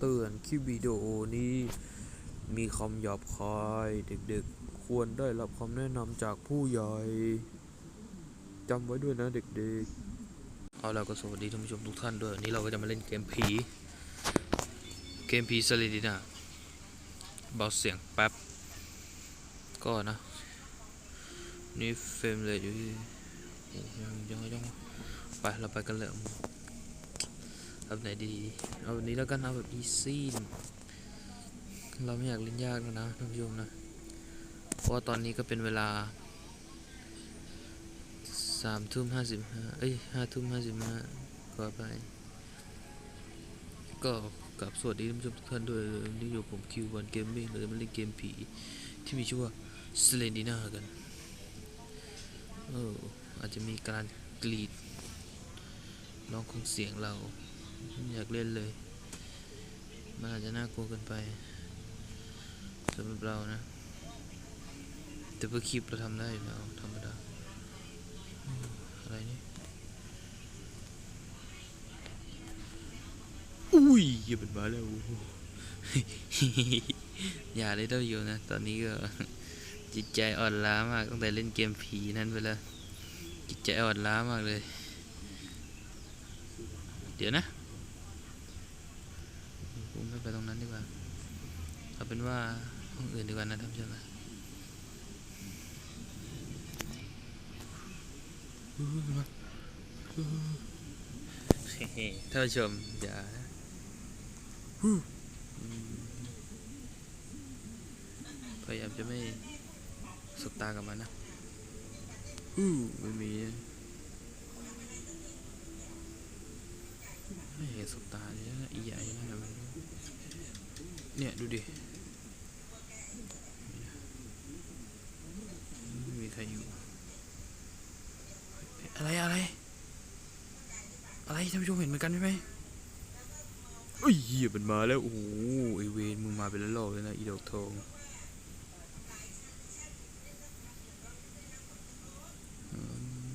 เตือนคลิปวิดีโอนี้ มีคำหยาบคายเด็กๆ ควรได้รับคำแนะนำจากผู้ใหญ่จำไว้ด้วยนะเด็กๆ เอาล้วก็สวัสดีท่านผู้ชมทุกท่านด้วยวันนี้เราก็จะมาเล่นเกมผี เกมผีสลิดิน่าเบาเสียงแป๊บ ก็นะ นี่เฟรมเลยอยู่ที่ยังยังยังไป เราไปกันเลยอ แบบไหนดี เอาแบบนี้แล้วกันเอาแบบอีซี่เราไม่อยากเล่นยากแล้วนะท่านผู้ชมนะ เพราะว่าตอนนี้ก็เป็นเวลาสามทุ่มห้าสิบห้าเอ้ยห้าทุ่มห้าสิบห้าขอไป ก็กลับสวัสดีท่านผู้ชมทุกท่านด้วยนี่อยู่ผมคิววันเกมมิ่งเราจะมาเล่นเกมผีที่มีชื่อว่าสเลนดีนากันเอออาจจะมีการกรีดร้องของเสียงเรา อยากเล่นเลย มันอาจจะน่ากลัวเกินไปสำหรับเรานะ แต่เพื่อคลิปเราทำได้อยู่แล้วธรรมดา อะไรนี่ อุ้ยอย่าเป็นบ้าแล้วอย่าเลยเต้าอยู่นะ ตอนนี้ก็จิตใจอ่อนล้ามากตั้งแต่เล่นเกมผีนั้นไปแล้วจิตใจอ่อนล้ามากเลย เดี๋ยวนะผมไม่ไปตรงนั้นดี กว่าเอาเป็นว่าห้องอื่นดีกว่านะท่านผู้ชมนะเฮ้ๆท่านผู้ชมอย่าพยายามจะไม่สบตากับมันนะไม่มีไม่เห็นสบตาเลยนะอีใหญ่นั่นนะมัน เนี่ยดูดิไม่มีใครอยู่ อะไรอะไร อะไรท่านผู้ชมเห็นเหมือนกันใช่ไหมเอ้ยเหี้ยมันมาแล้ว โอ้โหไอเวนมึงมาเป็นละลอกเลยนะ อีดอกทองอืม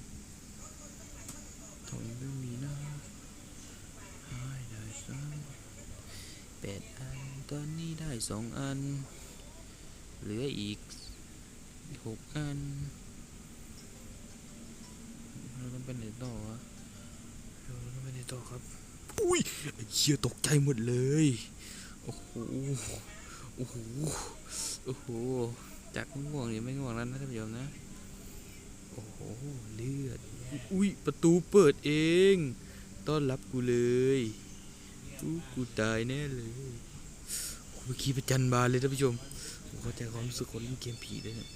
ทองไม่มีนะให้ได้สักแปดอัน ตอนนี้ได้สองอัน เหลืออีกหกอัน เราต้องเป็นไหนต่อวะเราต้องไปไหนต่อครับ อุ้ยไอ้เหี้ยตกใจหมดเลย โอ้โห โอ้โห โอ้โห จากง่วงเนี่ยไม่ง่วงแล้วนะท่านผู้ชมนะ โอ้โห เลือด อุ้ย ประตูเปิดเอง ต้อนรับกูเลย กูกูตายแน่เลยโอ้โห เมื่อกี้ประจันบานเลยท่านผู้ชมผมเข้าใจความรู้สึกคนเล่นเกมผีเลยเนี่ย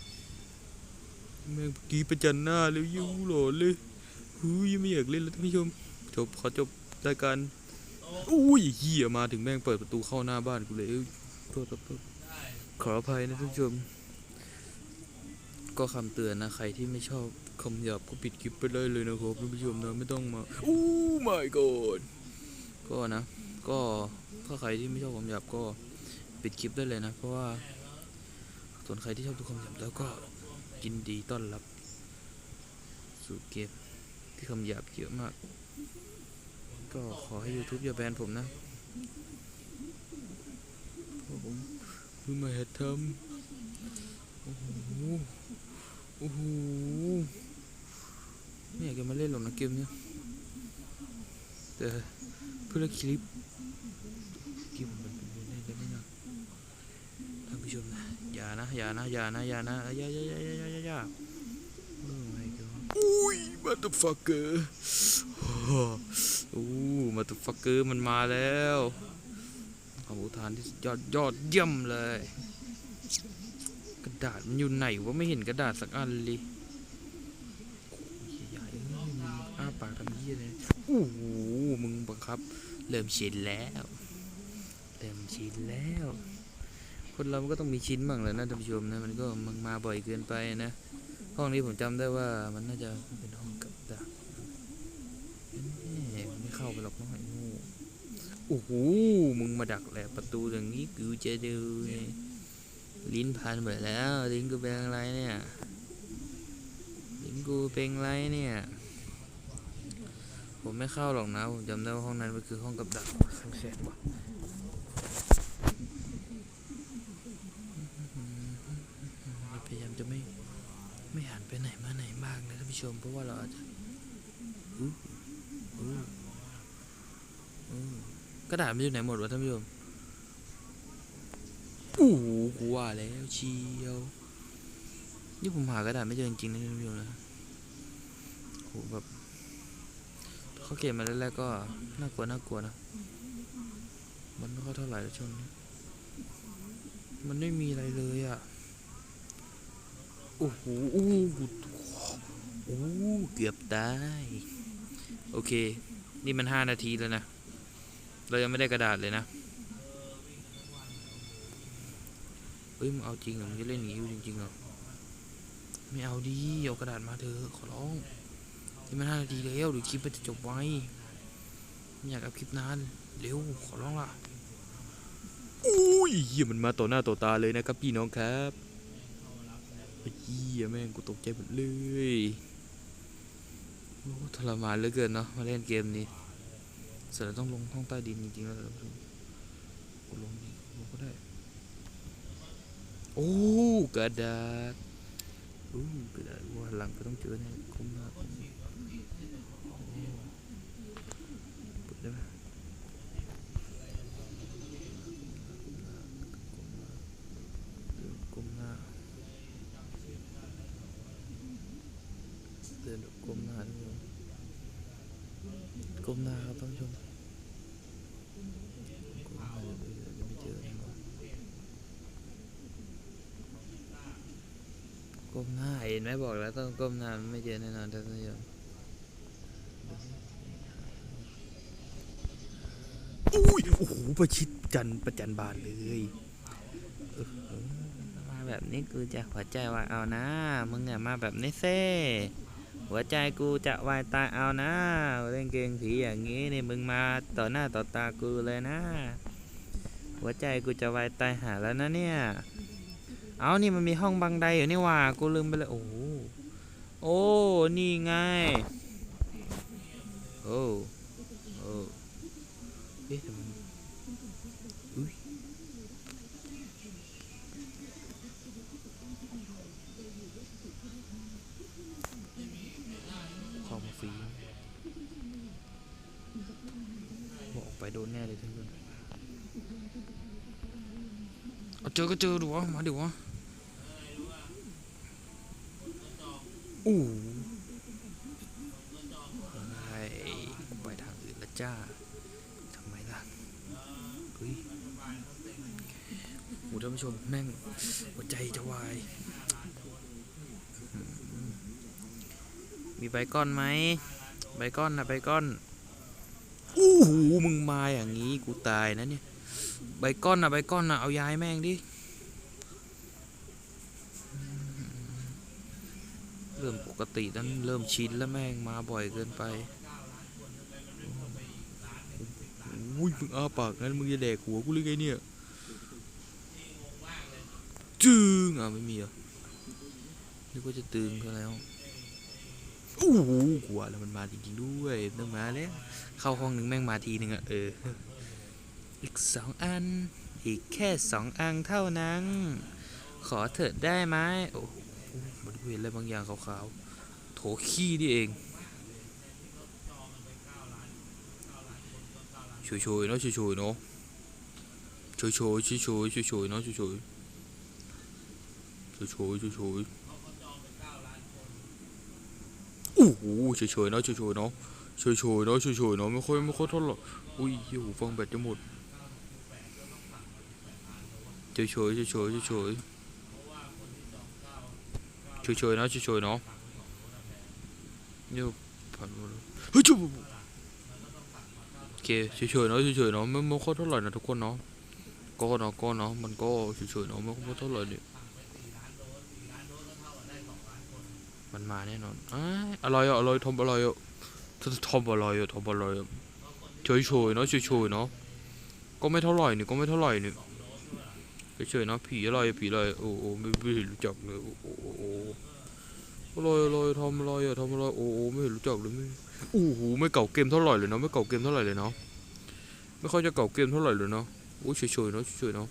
แม่งเมื่อกี้ประจันหน้าแล้วยิ้วหลอนเลยหูยไม่อยากเล่นแล้วท่านผู้ชม จบขอจบรายการอุ้ยเหี้ยมาถึงแม่งเปิดประตูเข้าหน้าบ้านกูเลยโทษครับขออภัยนะท่านผู้ชม ก็คำเตือนนะใครที่ไม่ชอบคำหยาบก็ปิดคลิปไปเลยเลยนะครับท่านผู้ชมนะไม่ต้องมาอู้ my god ก็นะ ก็ถ้าใครที่ไม่ชอบคำหยาบก็ ปิดคลิปได้เลยนะ เพราะว่าส่วนใครที่ชอบทุกคำหยาบแล้วก็ยินดีต้อนรับ สู่เกมที่คำหยาบเยอะมาก ก็ขอให้ YouTube อย่าแบนผมนะเพราะผมเพิ่งมาหัดทำโอ้โหโอ้โหไม่อยากจะมาเล่นหรอกนะเกมเนี้ยแต่เพื่อคลิปเกมมันเป็นเล่นกันไม่ยากท่านผู้ชม นะอย่านะอย่านะอย่านะอย่านะอย่าอย่าอย่าอย่าอย่าอย่าอย่าโอ้ my god อุ้ย motherfucker โอ้ motherfucker มันมาแล้วคำอุทานที่ยอดยอดเยี่ยมเลย กระดาษมันอยู่ไหนวะไม่เห็นกระดาษสักอันเลยโอ้ยใหญ่ๆมึงอ้าปากทำเยี่ยเลยโอ้โหมึงบังคับ เริ่มชินแล้ว เริ่มชินแล้ว คนเรามันก็ต้องมีชิ้นบ้างแหละนะท่านผู้ชมนะมันก็มันมาบ่อยเกินไปนะห้องนี้ผมจำได้ว่ามันน่าจะเป็นห้องกับดักแน่ไม่เข้าไปหรอกน้องไอ้โง่โอ้โหมึงมาดักแหละประตูอย่างนี้กูจะดูลิ้นพันหมดแล้วลิ้นกูเป็นอะไรเนี่ยลิ้นกูเป็นอะไรเนี่ยผมไม่เข้าหรอกนะผมจำได้ว่าห้องนั้นมันคือห้องกับดักข้างแสนว่ะ ชมเพราะว่าเราอาจจะกระดาษมันอยู่ไหนหมดวะท่านผู้ชมโอ้โหกูว่าแล้วเชียวนี่ผมหากระดาษไม่เจอจริงๆนะท่านผู้ชมนะโหแบบเขาเก็บมาแรกๆก็น่ากลัวน่ากลัวนะมันไม่ค่อยเท่าไหร่แล้วช่วงนี้มันไม่มีอะไรเลยอะโอ้โหโอ้โหโอ้ โหเกือบตาย โอเค นี่มันห้านาทีแล้วนะ เรายังไม่ได้กระดาษเลยนะ เฮ้ยมึงเอาจริงเหรอมึงจะเล่นอย่างนี้จริงๆเหรอไม่เอาดีเอากระดาษมาเถอะขอร้องนี่มันห้านาทีแล้วเดี๋ยวคลิปมันจะจบไวไม่อยากเอาคลิปนานเร็วขอร้องล่ะอุ้ยเหี้ยมันมาต่อหน้าต่อตาเลยนะครับพี่น้องครับไอ้เหี้ยแม่งกูตกใจหมดเลย ทรมานเหลือเกินเนาะมาเล่นเกมนี้เสร็จแล้วต้องลงห้องใต้ดินจริงๆแล้วเหรอกูลงดิลงก็ได้ โอ้กระดาษโอ้กระดาษว่าหลังก็ต้องเจอแน่คุ้มมากเปิดได้ไหมก้มหน้าเดินก้มหน้าท่านผู้ชม ก้มหน้าครับท่านผู้ชมก้มหน้าเดี๋ยวเดี๋ยวไม่เจอแน่นอนก้มหน้าเห็นไหมบอกแล้วต้องก้มหน้าไม่เจอแน่นอนท่านผู้ชมอุ้ยโอ้โหประชิดจันทร์ประจันบานเลยเออมาแบบนี้กูจะหัวใจวายเอานะ มึงอะมาแบบนี้เซ่ หัวใจกูจะวายตายเอานะเล่นเกมผีอย่างงี้นี่มึงมาต่อหน้าต่อตากูเลยนะ หัวใจกูจะวายตายหาแล้วนะเนี่ย เอานี่มันมีห้องบังไดอยู่นี่ว่า กูลืมไปเลยโอ้โหโอ้นี่ไงโอ้โอ้เอ๊ะ เจอก็เจอดูวะมาดิวะอู้ไอ้ไปทางอื่นละจ้าทำไมล่ะเฮ้ยโหท่านผู้ชมแม่งหัวใจจะวายมมีใบก้อนไหมใบก้อนนะใบก้อนอู้หูมึงมาอย่างนี้กูตายนะเนี่ย ใบก้อนนะใบก้อนนะเอาย้ายแม่งดิ เริ่มปกตินั้นเริ่มชินแล้วแม่งมาบ่อยเกินไปอุ้ยมึงอาปากงั้นมึงจะแดกหัวกูหรือไงเนี่ยจึงอะไม่มีอะนึกว่าจะตึงก็แล้วโอ้โหกลัวแล้วมันมาจริงๆด้วยต้องมาแล้วเข้าห้องหนึ่งแม่งมาทีหนึ่งอะเออ อีกสองอัน อีกแค่สองอันเท่านั้น ขอเถิดได้ไหมโอ้โหมันเห็นอะไรบางอย่างขาวๆ โถขี้นี่เองช่วยๆเนาะช่วยๆเนาะช่วยๆช่วยๆช่วยๆเนาะช่วยๆช่วยๆช่วยๆโอ้โหช่วยๆเนาะช่วยๆเนาะช่วยๆเนาะช่วยๆเนาะไม่ค่อยไม่ค่อยเท่าหร่อุ้ยเหี้ยหูฟังแบตจะหมด ช่วยๆช่วยๆช่วยๆช่วยๆช่วยเนาะช่วยๆเนาะเนี่ยผ่านมาเฮ้ยจุ๊บโอเคช่วยๆเนาะช่วยๆเนาะไม่ไม่ค่อยเท่าไหร่นะทุกคนเนาะก็เนาะก็เนาะมันก็ช่วยๆเนาะไม่ค่อยเท่าไหร่เนี่ยมันมาแน่นอนอ้ายอะไรอะอะไรทอะไรอะททำอะไรอะทอะไรอะช่วยๆเนาะช่วยๆเนาะก็ไม่เท่าไหร่นี่ก็ไม่เท่าไหร่นี่ เฉยๆนะผีอะไรผีอะไรโอ้โอ้ไม่ไม่เห็นรู้จักเลยโอ้โอ้โอ้อะไรอะไรทำอะไรอะทำอะไรโอ้โหไม่เห็นรู้จักเลยไม่โอ้โหไม่เก่าเกมเท่าไหร่เลยเนาะไม่เก่าเกมเท่าไหร่เลยเนาะไม่ค่อยจะเก่าเกมเท่าไหร่เลยเนาะโอ้เฉยๆเนาะเฉยๆเนาะ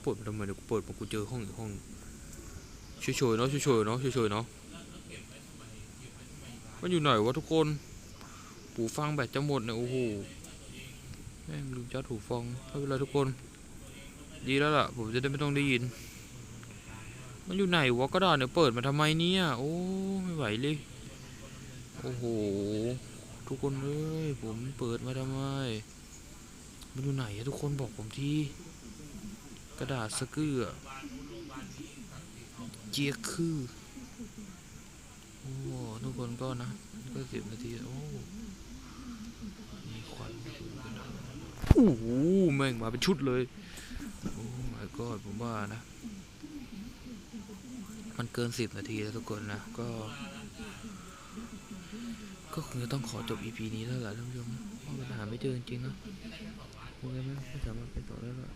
เปิดมาทำไมเดี๋ยวกูเปิดมากูเจอห้องอีกห้องเฉยๆเนาะเฉยๆเนาะเฉยๆเนาะมันอยู่ไหนวะทุกคนหูฟังแบตจะหมดเนี่ยโอ้โห แม่งลืมจัดหูฟังไม่เป็นไรทุกคน ดีแล้วล่ะ ผมจะได้ไม่ต้องได้ยิน มันอยู่ไหนวะกระดาษเนี่ยเปิดมาทำไมเนี่ย โอ้ไม่ไหวเลย โอ้โห ทุกคนเอ้ยผมเปิดมาทำไม มันอยู่ไหนอะทุกคนบอกผมทีกระดาษสกเกอร์อเจียคือ โอ้ทุกคนก็นะ ก็สิบนาที โอ้มีควัน โอ้โหแม่งมาเป็นชุดเลย โอ้ my god ผมว่านะ มันเกินสิบนาทีแล้วทุกคนนะ ก็ ก็คงจะต้องขอจบ EP นี้แล้วล่ะท่านผู้ชมเพราะมันหาไม่เจอจริงๆนะโอเคไหมไม่สามารถไปต่อได้แล้ว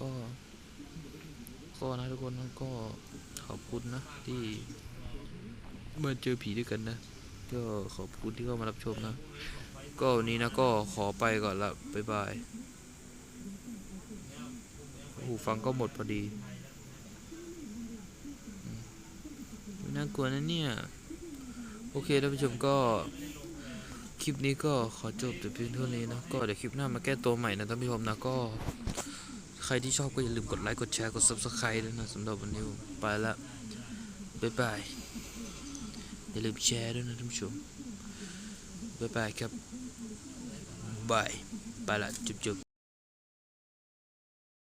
ก็ก็นะทุกคนนะก็ขอบคุณนะ ที่มาเจอผีด้วยกันนะ ก็ขอบคุณที่เข้ามารับชมนะ ก็วันนี้นะก็ขอไปก่อนละบ๊ายบายหูฟังก็หมดพอดีน่ากลัวนะเนี่ย โอเคท่านผู้ชมก็ คลิปนี้ก็ขอจบแต่เพียงเท่านี้นะ ก็เดี๋ยวคลิปหน้ามาแก้ตัวใหม่นะท่านผู้ชมนะก็ใครที่ชอบก็อย่าลืมกดไลค์ กดแชร์ กด subscribe ด้วยนะสำหรับวันนี้ไปละ บ๊ายบาย อย่าลืมแชร์ด้วยนะท่านผู้ชมบ๊ายบายครับ บายไปละจุ๊บจุ๊บ